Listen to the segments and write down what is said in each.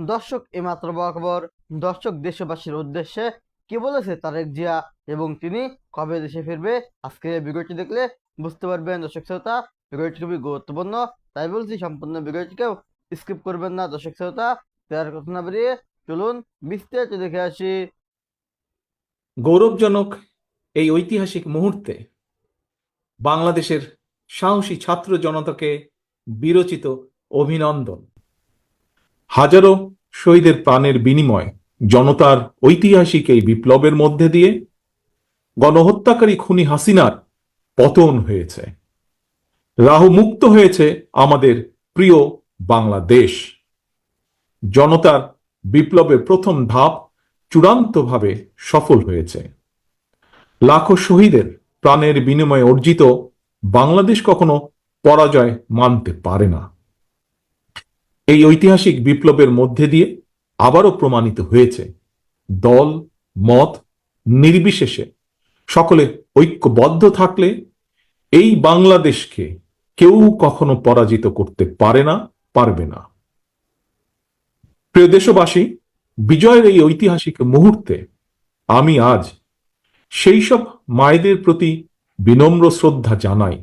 দর্শক এমাত্র খবর দর্শক দেশবাসীর উদ্দেশ্যে কি বলেছে তারেক জিয়া এবং তিনি কবে দেশে ফিরবে? আজকে এই ভিডিওটি দেখলে বুঝতে পারবেন দর্শক শ্রোতা, ভিডিওটি খুবই গুরুত্বপূর্ণ। তাই বলছি সম্পূর্ণ ভিডিওটিকেও স্কিপ করবেন না দর্শক শ্রোতা। তার কথা না বেরিয়ে চলুন বিস্তারিত দেখে আসি। গৌরবজনক এই ঐতিহাসিক মুহূর্তে বাংলাদেশের সাহসী ছাত্র জনতাকে বিরচিত অভিনন্দন। হাজারো শহীদের প্রাণের বিনিময় জনতার ঐতিহাসিক এই বিপ্লবের মধ্যে দিয়ে গণহত্যাকারী খুনি হাসিনার পতন হয়েছে। রাহু মুক্ত হয়েছে আমাদের প্রিয় বাংলাদেশ। জনতার বিপ্লবের প্রথম ধাপ চূড়ান্তভাবে সফল হয়েছে। লাখো শহীদের প্রাণের বিনিময়ে অর্জিত বাংলাদেশ কখনো পরাজয় মানতে পারে না। এই ঐতিহাসিক বিপ্লবের মধ্যে দিয়ে আবারও প্রমাণিত হয়েছে, দল, মত নির্বিশেষে সকলে ঐক্যবদ্ধ থাকলে এই বাংলাদেশকে কেউ কখনো পরাজিত করতে পারে না, পারবে না। প্রিয় দেশবাসী, বিজয়ের এই ঐতিহাসিক মুহূর্তে আমি আজ সেই সব মায়েদের প্রতি বিনম্র শ্রদ্ধা জানাই।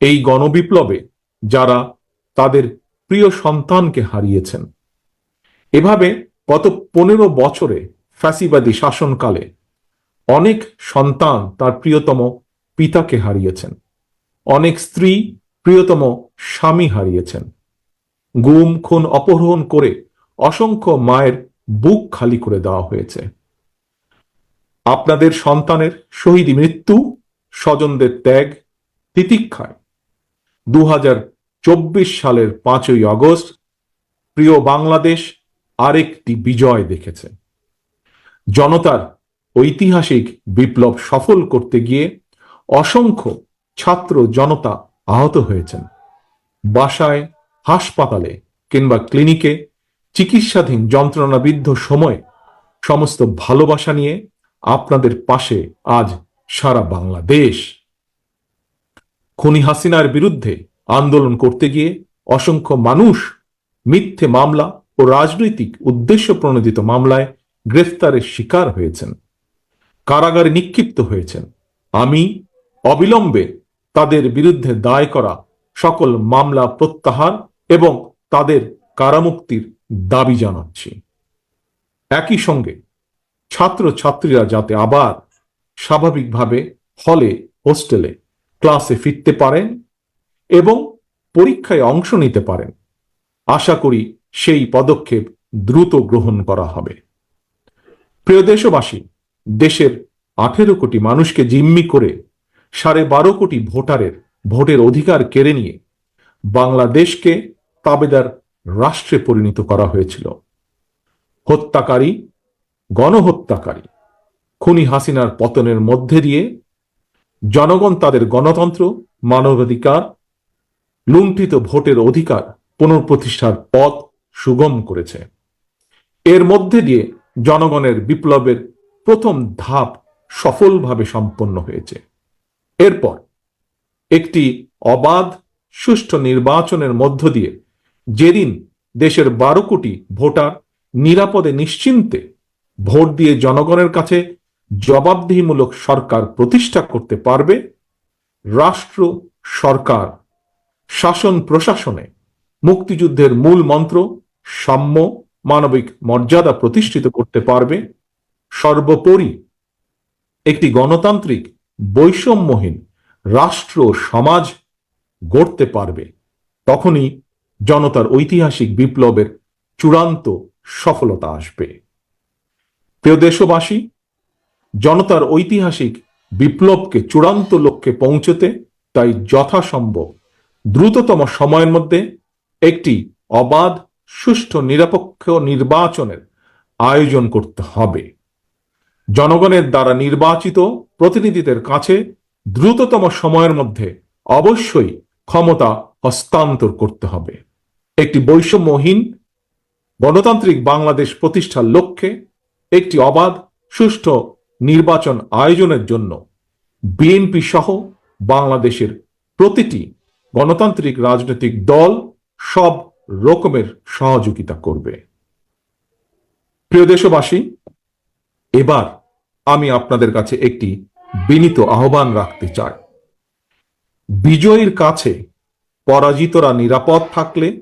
এই গণবিপ্লবে যারা তাদের প্রিয় সন্তানকে হারিয়েছেন। এভাবে গত পনেরো বছরে ফ্যাসিবাদী শাসনকালে অনেক সন্তান তার প্রিয়তম পিতাকে হারিয়েছেন। অনেক স্ত্রী প্রিয়তম স্বামী হারিয়েছেন। গুম, খুন, অপহরণ করে অসংখ্য মায়ের বুক খালি করে দেওয়া হয়েছে। আপনাদের সন্তানের শহীদ মৃত্যু, স্বজনদের ত্যাগ, তিতিক্ষায়। দু হাজার সালের পাঁচই আগস্ট প্রিয় বাংলাদেশ আরেকটি বিজয় দেখেছে। জনতার ঐতিহাসিক বিপ্লব সফল করতে গিয়ে অসংখ্য ছাত্র জনতা আহত হয়েছেন। বাসায়, হাসপাতালে কিংবা ক্লিনিকে চিকিৎসাধীন যন্ত্রণাবিদ্ধ সময়ে সমস্ত ভালোবাসা নিয়ে আপনাদের পাশে আজ সারা বাংলাদেশ। খুনি হাসিনার বিরুদ্ধে আন্দোলন করতে গিয়ে অসংখ্য মানুষ মিথ্যে মামলা ও রাজনৈতিক উদ্দেশ্য প্রণোদিত মামলায় গ্রেফতারের শিকার হয়েছেন। কারাগারে নিক্ষিপ্ত হয়েছেন। আমি অবিলম্বে তাদের বিরুদ্ধে দায় করা সকল মামলা প্রত্যাহার এবং তাদের কারামুক্তির দাবি জানাচ্ছি। একই সঙ্গে ছাত্র ছাত্রীরা যাতে আবার স্বাভাবিকভাবে হলে হোস্টেলে ক্লাসে ফিরতে পারেন এবং পরীক্ষায় অংশ নিতে পারেন। আশা করি সেই পদক্ষেপ দ্রুত গ্রহণ করা হবে। প্রিয় দেশবাসী, দেশের আঠেরো কোটি মানুষকে জিম্মি করে সাড়ে বারো কোটি ভোটারের ভোটের অধিকার কেড়ে নিয়ে বাংলাদেশকে তাবেদার রাষ্ট্রে পরিণত করা হয়েছিল। হত্যাকারী, গণহত্যাকারী, খুনি হাসিনার পতনের মধ্যে দিয়ে জনগণ তাদের গণতন্ত্র, মানবাধিকার লুণ্ঠিত ভোটের অধিকার পুনঃপ্রতিষ্ঠার পথ সুগম করেছে। এর মধ্যে দিয়ে জনগণের বিপ্লবের প্রথম ধাপ সফলভাবে সম্পন্ন হয়েছে। এরপর একটি অবাধ, সুষ্ঠু নির্বাচনের মধ্য দিয়ে যেদিন দেশের বারো কোটি ভোটার নিরাপদে নিশ্চিন্তে ভোট দিয়ে জনগণের কাছে জবাবদিহিমূলক সরকার প্রতিষ্ঠা করতে পারবে, রাষ্ট্র, সরকার শাসন প্রশাসনে মুক্তিযুদ্ধের মূল মন্ত্র সাম্য মানবিক মর্যাদা প্রতিষ্ঠিত করতে পারবে সর্বোপরি একটি গণতান্ত্রিক বৈষম্যহীন রাষ্ট্র সমাজ গড়তে পারবে। তখনই জনতার ঐতিহাসিক বিপ্লবের চূড়ান্ত সফলতা আসবে। প্রিয় দেশবাসী, জনতার ঐতিহাসিক বিপ্লবকে চূড়ান্ত লক্ষ্যে পৌঁছতে তাই যথাসম্ভব দ্রুততম সময়ের মধ্যে একটি অবাধ, সুষ্ঠু, নিরপেক্ষ নির্বাচনের আয়োজন করতে হবে। জনগণের দ্বারা নির্বাচিত প্রতিনিধিদের কাছে দ্রুততম সময়ের মধ্যে অবশ্যই ক্ষমতা হস্তান্তর করতে হবে। একটি বৈষম্যহীন, গণতান্ত্রিক বাংলাদেশ প্রতিষ্ঠার লক্ষ্যে একটি অবাধ, সুষ্ঠু নির্বাচন আয়োজনের জন্য বিএনপি সহ বাংলাদেশের প্রতিটি গণতান্ত্রিক রাজনৈতিক দল সব রকমের সহযোগিতা করবে। প্রিয় দেশবাসী, এবার আমি আপনাদের কাছে একটি বিনীত আহ্বান রাখতে চাই। বিজয়ীর কাছে পরাজিতরা নিরাপদ থাকলে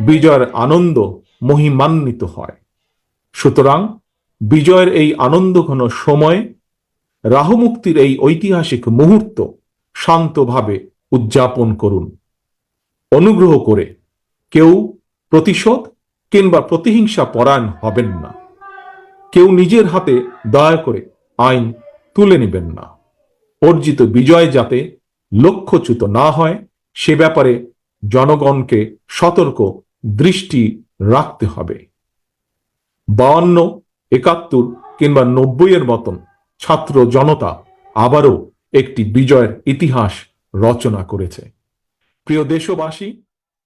বিজয়ের আনন্দ মহিমান্বিত হয়। সুতরাং বিজয়ের এই আনন্দঘন সময়ে, রাহুমুক্তির এই ঐতিহাসিক মুহূর্ত শান্তভাবে উদযাপন করুন। অনুগ্রহ করে কেউ প্রতিশোধ কিংবা প্রতিহিংসা পরায়ণ হবেন না। কেউ নিজের হাতে দয়া করে আইন তুলে নেবেন না। অর্জিত বিজয় যাতে লক্ষ্যচ্যুত না হয়, সে ব্যাপারে জনগণকে সতর্ক দৃষ্টি রাখতে হবে। বাউন্ন, একাত্তর কিংবা নব্বইয়ের মতন ছাত্র জনতা আবারও একটি বিজয়ের ইতিহাস রচনা করেছে। প্রিয় দেশবাসী,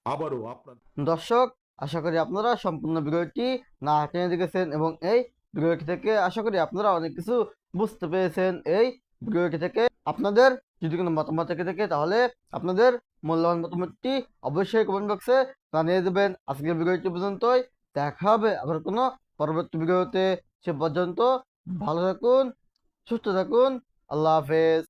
আবারও আপনার দর্শক, আশা করি আপনারা সম্পূর্ণ ভিডিওটি না টেনে দেখেছেন এবং এই ভিডিওটি থেকে আশা করি আপনারা অনেক কিছু বুঝতে পেরেছেন। এই ভিডিওটি থেকে আপনাদের যদি কোনো মতামত থেকে থাকে, তাহলে আপনাদের মূল্যবান মতামতটি অবশ্যই কমেন্ট বক্সে জানিয়ে দেবেন। আজকের ভিডিওটি পর্যন্তই। দেখা হবে আবার কোনো পরবর্তী ভিডিওতে। সে পর্যন্ত ভালো থাকুন, সুস্থ থাকুন। আল্লাহ হাফেজ।